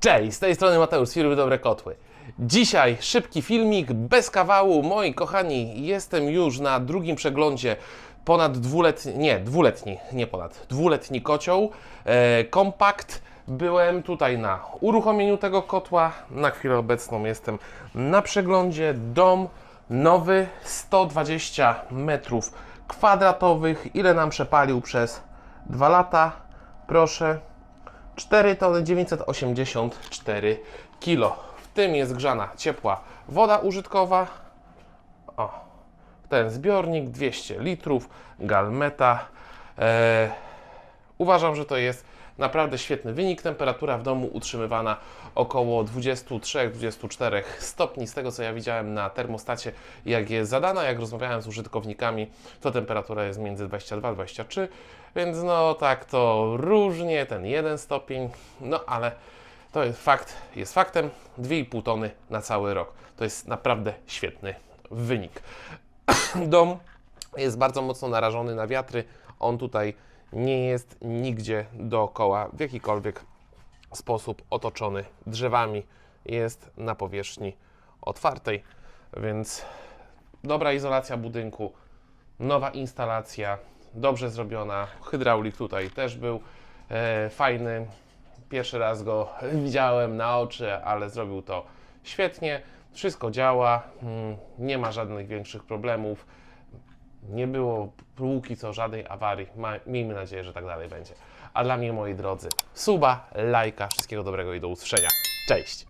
Cześć, z tej strony Mateusz firmy Dobre Kotły. Dzisiaj szybki filmik, bez kawału. Moi kochani, jestem już na drugim przeglądzie ponad dwuletni, nie, dwuletni, nie ponad, dwuletni kocioł, e, kompakt. Byłem tutaj na uruchomieniu tego kotła. Na chwilę obecną jestem na przeglądzie. Dom nowy, 120 metrów kwadratowych. Ile nam przepalił przez dwa lata? Proszę, 4 tony 984 kg. W tym jest grzana ciepła woda użytkowa. O, ten zbiornik 200 litrów, galmeta. E, uważam, że to jest naprawdę świetny wynik. Temperatura w domu utrzymywana około 23-24 stopni. Z tego co ja widziałem na termostacie, jak jest zadana, jak rozmawiałem z użytkownikami, to temperatura jest między 22-23, więc no tak to różnie, ten jeden stopień, no ale to jest fakt, jest faktem. 2,5 tony na cały rok. To jest naprawdę świetny wynik. Dom jest bardzo mocno narażony na wiatry. On tutaj nie jest nigdzie dookoła w jakikolwiek sposób otoczony drzewami. Jest na powierzchni otwartej, więc dobra izolacja budynku, nowa instalacja, dobrze zrobiona. Hydraulik tutaj też był e, fajny. Pierwszy raz go widziałem na oczy, ale zrobił to świetnie. Wszystko działa, mm, nie ma żadnych większych problemów. Nie było póki co żadnej awarii. Ma, miejmy nadzieję, że tak dalej będzie. A dla mnie, moi drodzy, suba, lajka, wszystkiego dobrego i do usłyszenia. Cześć!